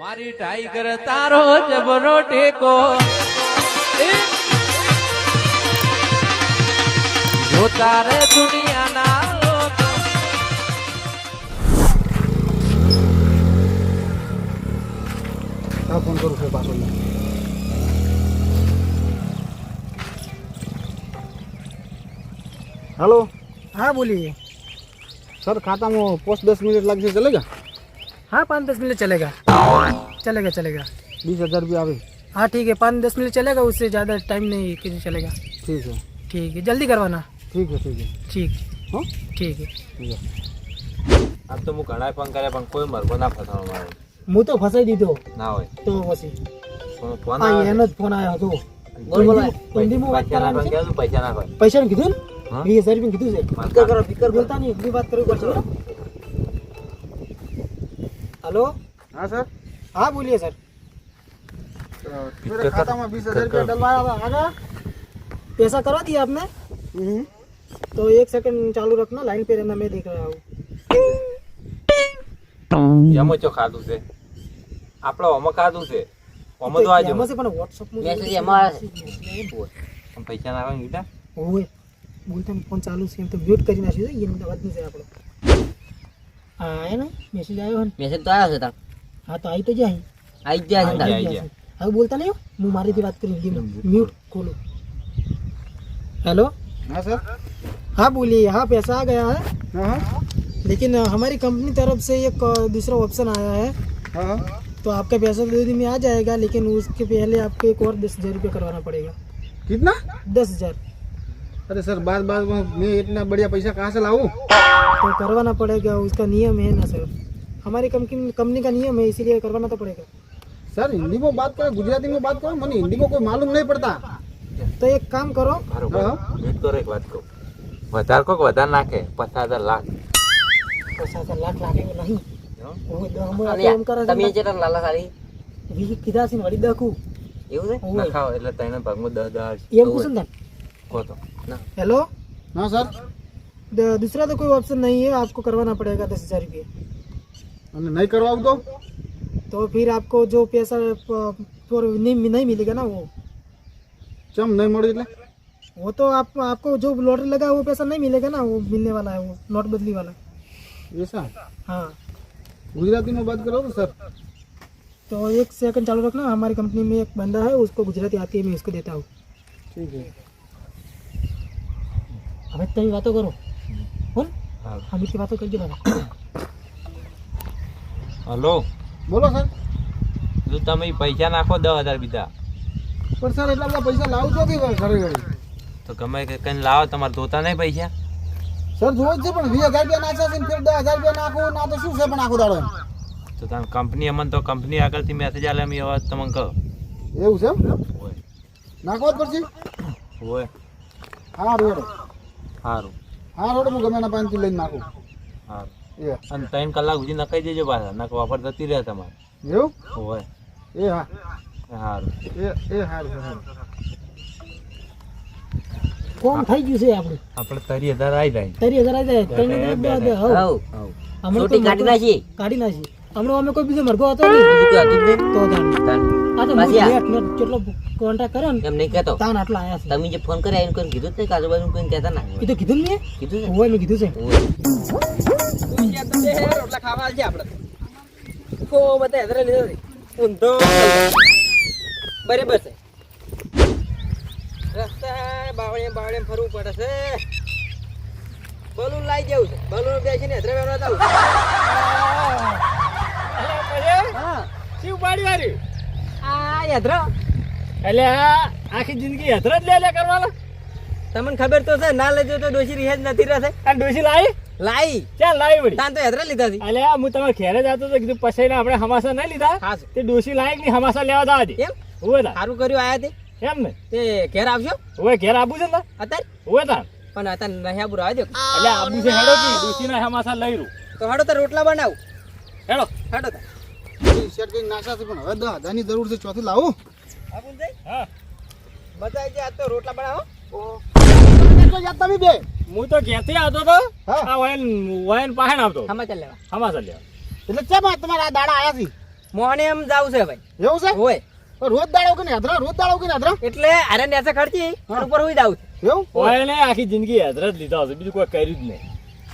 મારી ટાઈગર તારો જબરો ટેકો. જો તારે દુનિયાના ફોન કરું છું પાછો હલો? હા બોલીએ. સર ખાતામાં પોસ્ટ દસ મિનિટ લાગશે ચલેગા हाँ पाँच दस मिनट चलेगा चलेगा चलेगा बीस हजार रुपया आवे हाँ ठीक है पाँच दस मिनट चलेगा उससे ज़्यादा टाइम नहीं किसी चलेगा ठीक है ठीक है जल्दी करवाना ठीक है ठीक है ठीक हाँ ठीक है ठीक है આમ તો હું ઘણા પણ કર્યા પણ કોઈ મરકો ના ફસાણો મારો હું તો ફસાઈ દીધો ના હોય તો પછી પણ ફોન હા આવે એનો જ ફોન આવ્યો હતો બોલ, બોલ. હિન્દીમાં વાત પૈસા ના કરવાની પણ છે કહેજો, પૈસા ના હોય પૈસા કીધું હા? ને વીસ હજાર રૂપિયા કીધું છે ફિકર કરો, ફિકર બોલતા નહીં એમની વાત કરવી પડશે બરાબર? हेलो हाँ सर हाँ बोलिए सर मेरे खाता में बीस हजार रुपया डलवाया था आगा पैसा करवा दिया आपने हम्म, तो एक सेकंड चालू रखना लाइन पे रहना मैं देख रहा हूँ એમાં ચો ખાધું છે આપણે ઓમાં ખાધું છે ઓમાં તો આજો એમાં છે પણ વોટ્સઅપમાં મેસેજ એમાં પણ પૈસા ના આવે ને કીધા ઓય બોલતા ને ફોન ચાલુ છે એમ તો મ્યુટ કરી નાખ્યું છે એનો અવાજ નહીં છે આપણો હા એ ને મેસેજ આવ્યો ને મેસેજ તો આવ્યો છે તાર હા તો આવી તો જાય આવી જ જાય છે તાર આવી આવી ગયા છે. હવે બોલતા નહીં હો. હું મારીથી વાત કરી હિન્દીમાં म्यूट खोलो हेलो हाँ सर हाँ बोलिए हाँ पैसा आ गया है हाँ हाँ लेकिन अ, हमारी कंपनी तरफ से एक अ, दूसरा ऑप्शन आया है हाँ हाँ तो आपका पैसा दो दिन में आ जाएगा लेकिन उसके पहले आपको एक और दस हज़ार रुपये करवाना पड़ेगा कितना दस हज़ार अरे सर बार बार मैं इतना बढ़िया पैसा कहाँ से लाऊँ तो करवाना पड़ेगा उसका नियम है ना सर हमारी कंपनी कंपनी का नियम है इसीलिए करवाना तो पड़ेगा सर हिंदी में बात करो गुजराती में बात करो मैंने हिंदी को कोई मालूम नहीं पड़ता તો એક કામ કરો વેટ કરો એક વાત કહું વધારે કોક વધારે નાખે પચાસ હજાર લાખ પચાસ હજાર લાખ લાગે નહીં હું તમે જે લાલા સારી વીસ કીધા છે વળી દખું એવું છે નખાવ એટલે ત્રણ ભાગમાં દસ હજાર એવું છે ને हेलो तो। हाँ सर। दूसरा तो कोई ऑप्शन नहीं है आपको करवाना पड़ेगा दस हज़ार रुपये। नहीं करवाओ तो। तो फिर आपको जो पैसा नहीं, मिलेगा ना वो। अच्छा, चम नहीं मोड़ वो तो आप आपको जो लॉटरी लगा वो पैसा नहीं मिलेगा ना वो मिलने वाला है वो नोट बदली वाला। ऐसा हाँ। गुजराती में बात करो तो, सर। तो एक सेकंड चालू रखना हमारी कंपनी में एक बंदा है उसको गुजराती आती है मैं उसको देता हूँ। ठीक है। હવે તમે વાતો કરો. બોલ. હા. વાતો કરજો બાબા હલો. બોલો સર. જો તમે પૈસા નાખો દસ હજાર બીજા. પણ સર એટલા બધા પૈસા લાવું છો કે ઘરે ઘરે તો ગમે કે કઈ લાવો તમારે ધોતા નહીં પૈસા? સર જોવો છે પણ વીસ હજાર રૂપિયા નાખ્યા છે ને ફેર દસ હજાર રૂપિયા નાખો ના તો શું છે પણ આખો દાડો તો તમે કંપની અમને તો કંપની આગળથી મેસેજ આલે અમે અવાજ તમને કહો. એવું છે નાખવા જ પડશે હોય. હા રોડ સારું હા રોડ હું ગમે એના પાસેથી લઈને નાખું. સારું એ. અને ત્રણ કલાક સુધી નખાઈ દેજો પાછા નક વાપર જતી રહે તમારે. એવું? હોય. એ હા. સારું એ એ સારું કોમ થઈ ગયું છે આપણું? આપણે તરી હજાર આવી જાય. તરી હજાર આવી જાય. ત્રણ બે હજાર, હવ. હમણાં કાઢી નાખી. કાઢી નાખી. હમણાં અમે કોઈ બીજો મરઘો હતો નહીં. તો જેટલો કોન્ટેક્ટ કર્યો ને એમ નહીં કહેતો. તાન આટલા આયા છે. તમે જે ફોન કર્યા એને કોઈ કીધું જ નહીં આજુબાજુ કોઈ કહેતા ના કીધું તો કીધું ને મેં? કીધું છે હોય મેં કીધું છે. ઓય. બરાબર છે. રસ્તા બાવળે બાવળે ફરવું પડે છે. બલૂન લાઈ જવું છે. બલૂન બેસીને ને વેરવા જાવ શિવ પાડી વાળી? આ હેતરો એટલે આખી જિંદગી હેતર જ લે લે કરવાના? તમને ખબર તો છે ના લેજો તો ડોશી રીહેજ નથી રહેશે. આ ડોસી લાવી લાઈ. ચાલ લાવી વળી? તાન તો હેતરે લીધા હતી એટલે હું તમારે ઘેરે જતો તો કીધું પછી ને આપણે હમાસા ના લીધા? ખાસ તે ડોસી લાયકની હમાસા લેવા દા. હતી એમ હોય સારું કર્યું આયા તે. એમ ને? તે ઘેર આવશો હોય ઘેર આબુ છે ને અત્યારે? હોય તા પણ અત્યારે નહીં આબુ આવજો એટલે આબુ છે હેડો કી ડોસી ના હમાસા લઈ રૂ તો હાડો તો રોટલા બનાવ. હેડો. હેડો તો કઈ નાખ્યા છે પણ હવે દસ હજારની જરૂર છે ચોથી લાવું. હા. મજા આવી જાય તો રોટલા બનાવો. તમે બે? હું તો ઘેરથી આવતો તો હા. આ વાયન વાયન પાસે આવતો. સમાચાર લેવા. હમાસા લેવા. એટલે કેમ આ તમારા આ દાડા આયા છે? મોહને એમ જાવું છે ભાઈ. એવું છે? હોય. રોજ દાડો કે હેદરા રોજ દાડો કે હેદરા એટલે આરે નેસે ખર્ચી ઉપર હોય જાવું છે. એવું? ઓય આખી જિંદગી હેદરા જ લીધા હશે બીજું કોઈ કર્યું જ નહીં.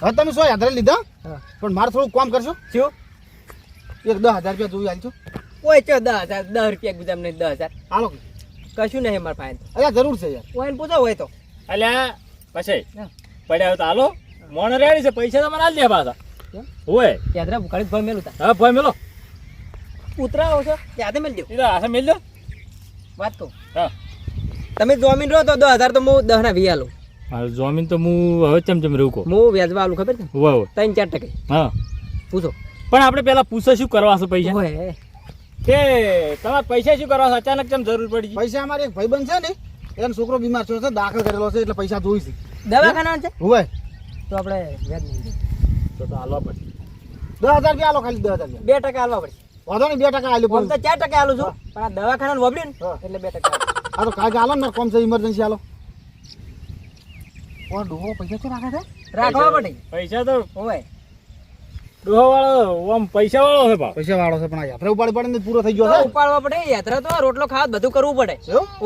હવે તમે શું હેદરા લીધા? હા. પણ મારે થોડું કામ કરશો? શું? એક દસ હજાર રૂપિયા જોઈ આલજો. કોઈ ચો દસ હજાર દસ રૂપિયા બીજા નહીં દસ હજાર. હાલો. કશું નહીં મારા ફાઇન અલ્યા જરૂર છે યાર. ઓય પૂછો હોય તો. અલ્યા પછી. પડ્યા હોય તો હાલો. મોણ રેડી છે પૈસા તમારે આલી દે પાછા? હોય યાદરા ભૂખાડી ભાઈ મેલું તા હા ભાઈ મેલો. ઉતરા છો યાદે મેલજો સીધા હાથે મેલ વાત કહું. હા. તમે જોમીન રહો તો દસ હજાર તો હું દસ ના વી આલું. હા જમીન તો હું હવે ચમ ચમ રહું કહું હું વ્યાજવા આલું ખબર છે? ત્રણ ચાર ટકે. હા. પૂછો. પણ આપણે પેલા પૂછો શું કરવા છે પૈસા? ઓય. કે તમારા પૈસા શું કરવા છે? અચાનક કેમ જરૂર પડી ગઈ? પૈસા અમારે એક ભાઈબંધ છે ને એનો છોકરો બીમાર થયો છે દાખલ કરેલો છે એટલે પૈસા જોઈ છે. દવાખાના છે? હોય તો આપણે વ્યાજ નહીં તો તો હાલો પડશે. દસ હજાર રૂપિયા આલો ખાલી દસ હજાર બે ટકા આલવા પડશે. વાંધો નહીં બે ટકા આલું તો પણ ચાર ટકા આલું છું. પણ આ દવાખાના વબડ્યું ને. એટલે બે ટકા. આ તો કાલે આલો ને કોમ છે ઇમરજન્સી આલો. ઓ ડોહો પૈસા છે રાખે છે રાખવા પડે પૈસા તો ઓય. ડોહો વાળો આમ પૈસા વાળો છે ભાવ. પૈસા વાળો છે પણ આ યાત્રા ઉપાડી પડે ને પૂરો થઈ ગયો છે? ઉપાડવા પડે યાત્રા તો રોટલો ખાવા બધું કરવું પડે.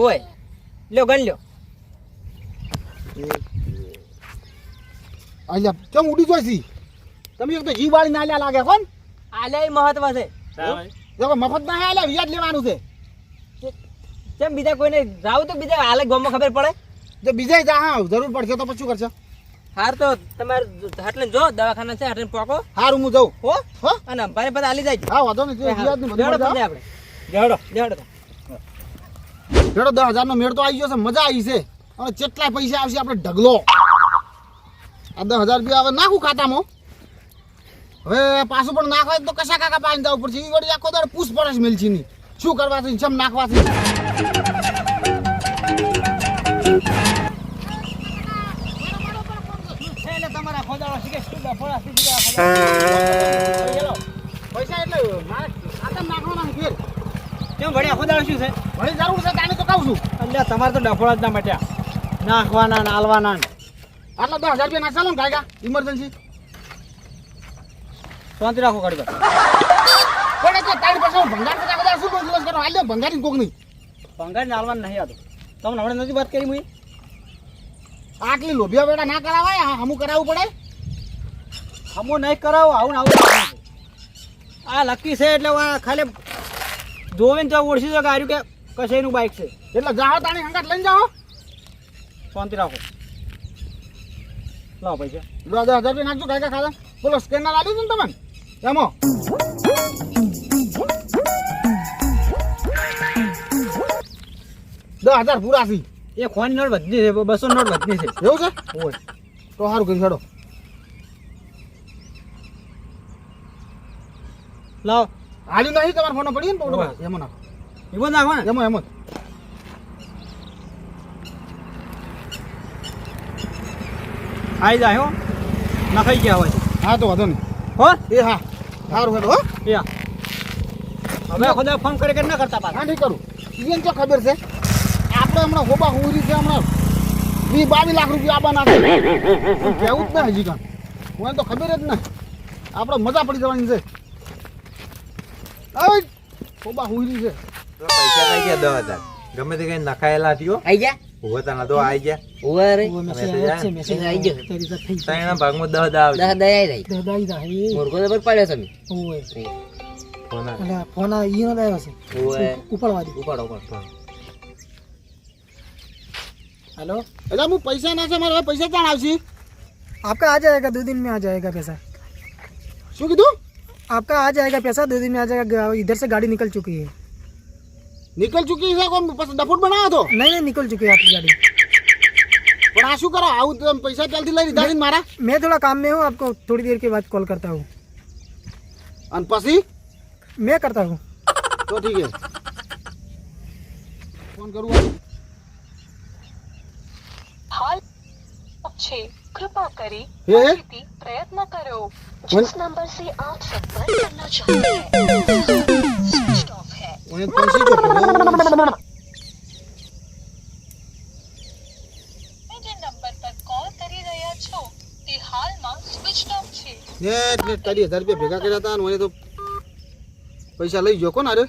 ઓય લ્યો ગણ લ્યો. અહીંયા કેમ ઉડી જોઈ તમે એક તો જીવ વાળી ના લ્યા લાગે કોણ? આલ્યા મહત્વ છે. જો મફત ના આલ્યા વ્યાજ લેવાનું છે. કેમ બીજા કોઈને જાવ તો બીજા હાલે ગામમાં ખબર પડે? જો બીજા જા હા જરૂર પડશે તો પછી કરશે? હાર તો તમારે હાટલે જો દવાખાના છે હાટલે પોકો. હારું હું જઉં. હો? હો? અને ભાઈ બધા હાલી જાય હા વાંધો નહીં બધું આપણે જાડો. દસ હજાર નો મેળ તો આવી ગયો છે મજા આવી છે. અને કેટલા પૈસા આવશે આપણે ઢગલો. આ દસ હજાર રૂપિયા હવે નાખું ખાતામાં. હવે પાછું પણ નાખવા તો કશા કાકા પાણી જવું પડશે? એ વળી આખો દાડો પૂછપરછ મેલછી ની શું કરવાથી છે ચમ નાખવા છે પૈસા છે વળી જરૂર તો કહું છું એટલે તમારે તો ડફોળા જ ના મટ્યા નાખવાના ને હાલવાના આટલા દસ હજાર રૂપિયા ના ચાલો ને કાકા ઇમરજન્સી શાંતિ રાખો ગાડી વાર. પણ તો તારી ભંગાર કરતા બધા શું કોઈ દિવસ કરો હાલ કોક નહીં ભંગાર તમને હમણાં નથી વાત કરી મુઈ આટલી લોભિયા બેડા ના કરાવાય અમુક કરાવવું પડે હમો નહીં કરાવો આવું આવું આ લકી છે એટલે ખાલી જોવે ને તો ઓળખી જો કે આર્યું કે કશેનું બાઈક છે. એટલે જાઓ તાણી હંગાટ લઈને જાઓ. શાંતિ રાખો. લાવો પૈસા. દસ દસ હજાર રૂપિયા નાખજો કાંઈ ખાતા. બોલો સ્કેનર છે ને તમને? એમાં. દસ હજાર પૂરા છે એ ખોની નોટ વધની છે બસો નોટ વધની છે. એવું છે? ઓય તો સારું કહી છોડો લાવો. હાલ્યું નહીં તમારો ફોન પડી ને હોવે. એમાં નાખો. જ નાખો ને. એમાં એમાં. આવી જાય હો. નખાઈ ગયા હોય. હા તો વાંધો નહીં. હો? એ હા. સારું હેડો હો. યા હવે ખુદા ફોન કરી કે ના કરતા પાછા. હા નહીં કરું. એને તો ખબર છે? આપણે હમણાં હોબા હોરી છે હમણાં. બી બાવીસ લાખ રૂપિયા આપવાના છે કહેવું જ ના હજી કાં હું તો ખબર જ ના. આપણે મજા પડી જવાની છે. ઓય, હોબા હોરી છે પૈસા આવી ગયા દસ હજાર ગમે તે કઈ નખાયેલા થયો આઈ જા હોતાના તો આવી ગયા ઓય રે મેસેજ આવ્યા? મેસેજ આવી ગયો તારી સાથે થઈ ત્રણના ભાગમાં દસ હજાર દહ આવશે દયા રહી દાદાઈ જાય મોરકો તો પર પડ્યો તમે ઓય ફોન આવે. એટલે ફોન આ ઈનો લાવ્યો છે ઓય ઉપાડવા દે ઉપાડો ઉપાડો हेलो એટલે હું પૈસા ના છે મારે હવે પૈસા ક્યાં આવશે आपका आ जाएगा दो दिन में आ जाएगा पैसा શું કીધું आपका आ जाएगा पैसा दो दिन में आ जाएगा इधर से गाड़ी निकल चुकी है। निकल चुकी है कौन डफुट बनाया तो? नहीं नहीं निकल चुकी है आपकी गाड़ी। बड़ा शू करा आऊ तो पैसा जल्दी लाई दस दिन मारा। मैं थोड़ा काम में हूँ आपको थोड़ी देर के बाद कॉल करता हूँ। अनपसी? मैं करता हूँ। तो ठीक है। फ़ोन करूँगा। આ? હાલ છે कृपा करें હે હે स्थिति प्रयत्न करो बोल- जिस नंबर से आप संपर्क करना चाहते हैं स्विच ऑफ है મને પૈસા તો ખબર. તમે જે નંબર પર કોલ કરી રહ્યા છો તે હાલમાં સ્વિચ ઓફ છે ને એટલે તારી હજાર રૂપિયા ભેગા કર્યા હતા અને મને તો પૈસા લઈ ગયો કોણ અરે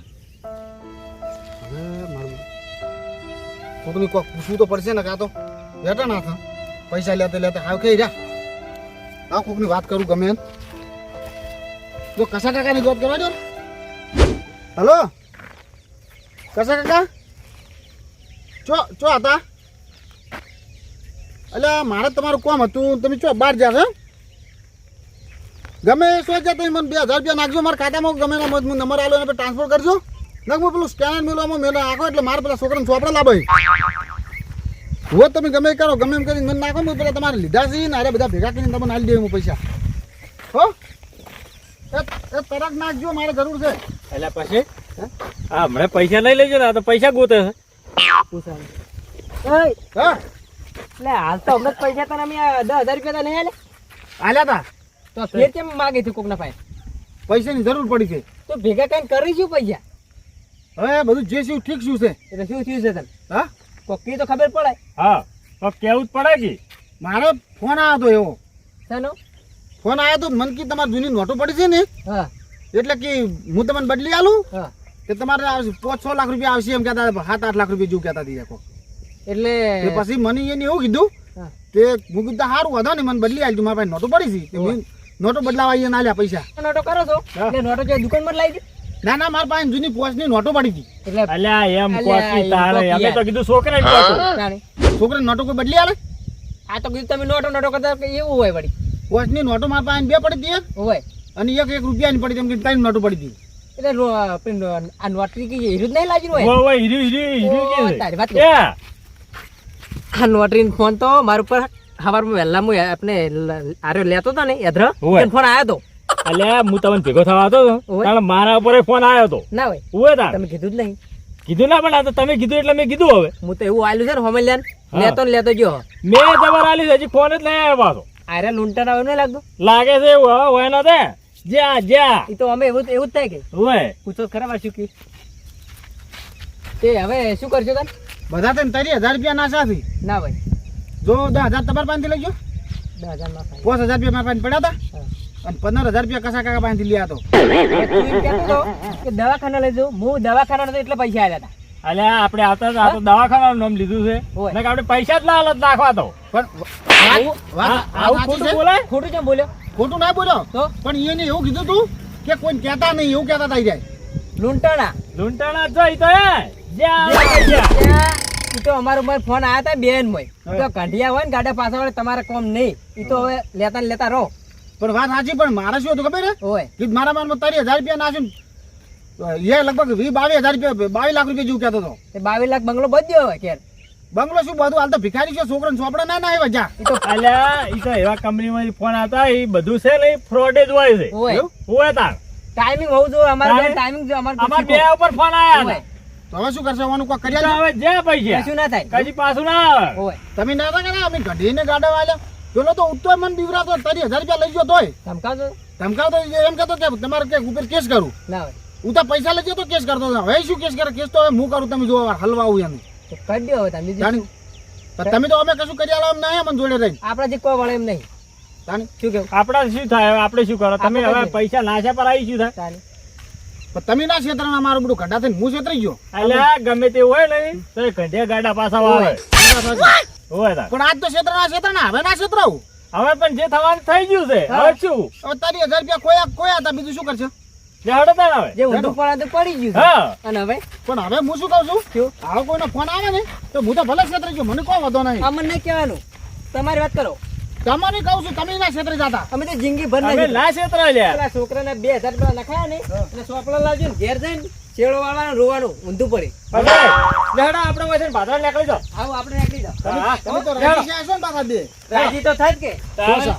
હવે મારું કોકની કોક પૂછવું તો પડશે ને કાં તો બેઠા ના થા પૈસા લેતા લેતા હાવ કઈ રહ્યા આ કોકની વાત કરું ગમે એમ. જો કસા કાકાની જોબ કરવા દો હલો? કસા કાકા? ચો ચો હતા એટલે મારે તમારું કોમ હતું. તમે ચો બહાર છો ગમે સોચ તમે મને બે હજાર રૂપિયા નાખજો. મારા ખાતામાં ગમે એના મત નંબર આલો એને ટ્રાન્સફર કરજો. નાખ હું પેલું સ્કેનર મેળવામાં મેં આખો એટલે મારે પેલા છોકરાને ચોપડા લાવે હો તમે ગમે કરો ગમે એમ કરીને મને નાખો ને પેલા તમારે લીધા છે ને અરે બધા ભેગા કરીને તમને આલી દે હું પૈસા. હો? એ એ તરત નાખજો મારે જરૂર છે. એટલે પછી? હા હમણાં પૈસા લઈ લેજો ને આ તો પૈસા ગોતે છે. એટલે હા? હાલ તો હમણાં પૈસા તને અમે દસ હજાર રૂપિયા તો નહીં આલે? આલ્યા તા? તો ફેર કેમ માગે છે કોકના પાસે? પૈસાની જરૂર પડી છે. તો ભેગા કઈ કરીશું પૈસા? હવે બધું જે શું ઠીક શું છે? એટલે શું થયું છે તને? હા? કોકી તો ખબર પડે? હા તો કેવું જ પડે કે? મારો ફોન આવ્યો હતો એવો. શાનો? ફોન આવ્યો તો મન કી તમારી જૂની નોટો પડી છે ને? હા. એટલે કે હું તમને બદલી આલું? હા. કે તમારે પાંચ છ લાખ રૂપિયા આવશે એમ કહેતા સાત આઠ લાખ રૂપિયા જેવું કહેતા હતી એટલે પછી મને એને એવું કીધું તે કે હું કીધું સારું વધો ને મને બદલી આવી મારા પાસે નોટો પડી છે. નોટો બદલાવા ના લ્યા પૈસા. નોટો કરો છો? નોટો જે દુકાનમાં લાવી દે. ના ના મારા પાસે જૂની પોસ્ટની નોટો પડી હતી. એટલે અલ્યા એમ કોકી તારે. અમે તો કીધું છોકરાને ની જાણે છોકરાની નોટો કોઈ બદલી આલે? આ તો કીધું તમે નોટો નોટો કરતા એવું હોય વળી. પોસ્ટની નોટો મારા પાસે બે પડી હતી એક, હોય. અને એક એક રૂપિયાની પડી તેમ કે ત્રણ નોટો પડી હતી. એટલે નો- આ નોટરી કે હીરું જ નહીં લાગી હોય? વો વો હીરું હીરું હીરું કે તારી વાત આ નોટરી ફોન તો મારા ઉપર સવારમાં વહેલા હું આપણે આર્યો લેતો હતો ને એધ્ર ફોન આવ્યો હતો અલ્યા હું તમને ભેગો થવા હતો. કારણ મારા ઉપર ફોન આવ્યો હતો. ના હોય. ઉવે તા તમે કીધું જ નહીં. કીધું ના પણ આ તો તમે કીધું એટલે મેં કીધું હવે. હું તો એવું આલ્યું છે ને હોમે લેતો ને લેતો ગયો. મેં તમારે આલી છે, હજી ફોન જ નહીં આવ્યો પાછો. અરે લૂંટણ આવે નહીં લાગતો? લાગે છે એવું હવે હોય ના તે. જ્યાં જ્યાં. એ તો અમે એવું એવું જ થાય કે. હોય પૂછો ખરાબ શું કે. તે હવે શું કરશો તને બધા તને ત્રણ હજાર રૂપિયા ના સાથી ના ભાઈ જો દસ હજાર તમારા પાસેથી લઈ ગયો. દસ હજાર પાંચ હજાર રૂપિયા મારા પાસે પડ્યા હતા? અને પંદર હજાર રૂપિયા કસા કાકા પાસેથી લીધા તો? કે દવાખાના લઈ જાઉં. હું દવાખાના એટલે પૈસા આવ્યા હતા અલે આપણે આવતા આ તો દવાખાનાનું નામ લીધું છે. આપણે પૈસા જ ના હાલત નાખવા તો. પણ આવું- ખોટું બોલાય? ખોટું કેમ બોલ્યો? ખોટું ના બોલ્યો? તો? પણ એને એવું કીધું તું કે કોઈ કહેતા નહીં એવું કહેતા થઈ જાય. લૂંટાણા. લૂંટાણા જોઈ તો એ. જા ઈ તો અમારો મારો ફોન આવ્યા હતા બેન મય. તો કંઢિયા હોય ને ગાડા પાછા વાળે તમારે કોમ નહીં. ઈ તો હવે લેતા લેતા રહો. પણ વાત સાચી પણ મારે શું હતું ખબર હોય કે મારા મારમાં તારી હજાર રૂપિયા નાખ્યું એ લગભગ વી બાવીસ હજાર રૂપિયા બાવીસ લાખ રૂપિયા જેવું કહેતો હતો. બાવીસ લાખ બંગલો બધ્યો હોય ઘેર બંગલો શું બધું? હાલ તો ભિખારી છે છોકરા ચોપડા ના ના આવ્યા જા. એ તો અલ્યા એ તો એવા કંપનીમાંથી ફોન આવતા એ બધું છે ને ફ્રોડ જ હોય છે. હોય તાર. ટાઈમિંગ હોવું જોઈએ અમારે? ટાઈમિંગ જો અમારે અમાર બે ઉપર ફોન આયા હોય તો હવે શું કરશે? ઓનું કોઈ હતા હવે જે પૈસા. કશું ના થાય. કદી પાછું ના આવે. તમે ના થાય અમે ઘડીને ગાડા વાળ્યા પેલો તો ઉઠતો મને બીવરાતો તારી હજાર રૂપિયા લઈ ગયો તોય. ધમકાવજો ધમકાવતો એમ કહેતો કે તમારે કે ઉપર કેસ કરું. ના હોય. હું તો પૈસા લઈ ગયો તો કેસ કરતો. હવે શું કેસ કરે? કેસ તો હવે હું કરું તમે જોવા હલવા આવું એમ. તો કરી દો હવે તમે જાણી તમે તો અમે કશું કરી આલો એમ ના એમ જોડે રહી આપણા જે કોઈ વળે એમ નહીં. જાણી શું કેવું આપડા શું થાય? હવે આપણે શું કરો? તમે આપણે હવે પૈસા નાશા પર આવી શું થાય? તાને તમે ના ક્ષેત્રમાં મારું બધું ઘટા થઈને હું છેતરાઈ ગયો. એટલે ગમે તે હોય ને તો ગાડા પાછા આવે પણ આજ તો ક્ષેત્ર ના ક્ષેત્ર ના હવે ના ક્ષેત્ર હવે પણ જે થવાનું થઈ ગયું છે હવે શું? તારી હજાર રૂપિયા કોયા કોયા હતા બીજું શું કરશે? જે હડો તાર હવે જે ઊંધું પડે તો પડી ગયું હા. અને હવે? પણ હવે હું શું કહું છું? આવો કોઈનો ફોન આવે ને તો હું તો ભલે ક્ષેત્ર ગયો મને કોઈ વાંધો નહીં. અમને કહેવાનું. તમારી વાત કરો. તમારે કહું છું તમે ના ક્ષેત્રે જતા. અમે તો જિંદગી ભર ના છેતરા લ્યા છોકરાને બે હજાર રૂપિયા નખાયા ને એટલે સોપડા લાવજો ને ઘેર જઈને. શેડો વાળવાનું રોવાનું ઊંધું પડે. હવે આપણે વચ્ચે ભાદરા નીકળી જાવ આવો આપણે નીકળી જાવ તમે તો રાજી છે ને પાછા બે? રાજી તો થાય કે.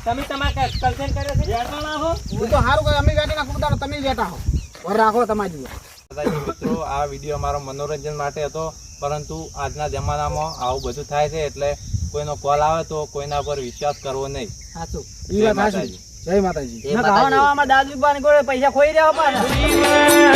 તમે તમારા કલ્ચર કરે છે? બેઠા હો. હું તો હારું કહે અમે બેઠા નાખું તારો તમે જેટા હો. વર રાખો તમારી. દાદાજી મિત્રો આ વીડિયો અમારો મનોરંજન માટે હતો પરંતુ આજના જમાનામાં આવું બધું થાય છે એટલે કોઈનો કોલ આવે તો કોઈના પર વિશ્વાસ કરવો નહીં. સાચું એ વાત સાચી. જય માતાજી. નવા નવામાં દાદુ બાને ગોળે પૈસા ખોઈ રહ્યા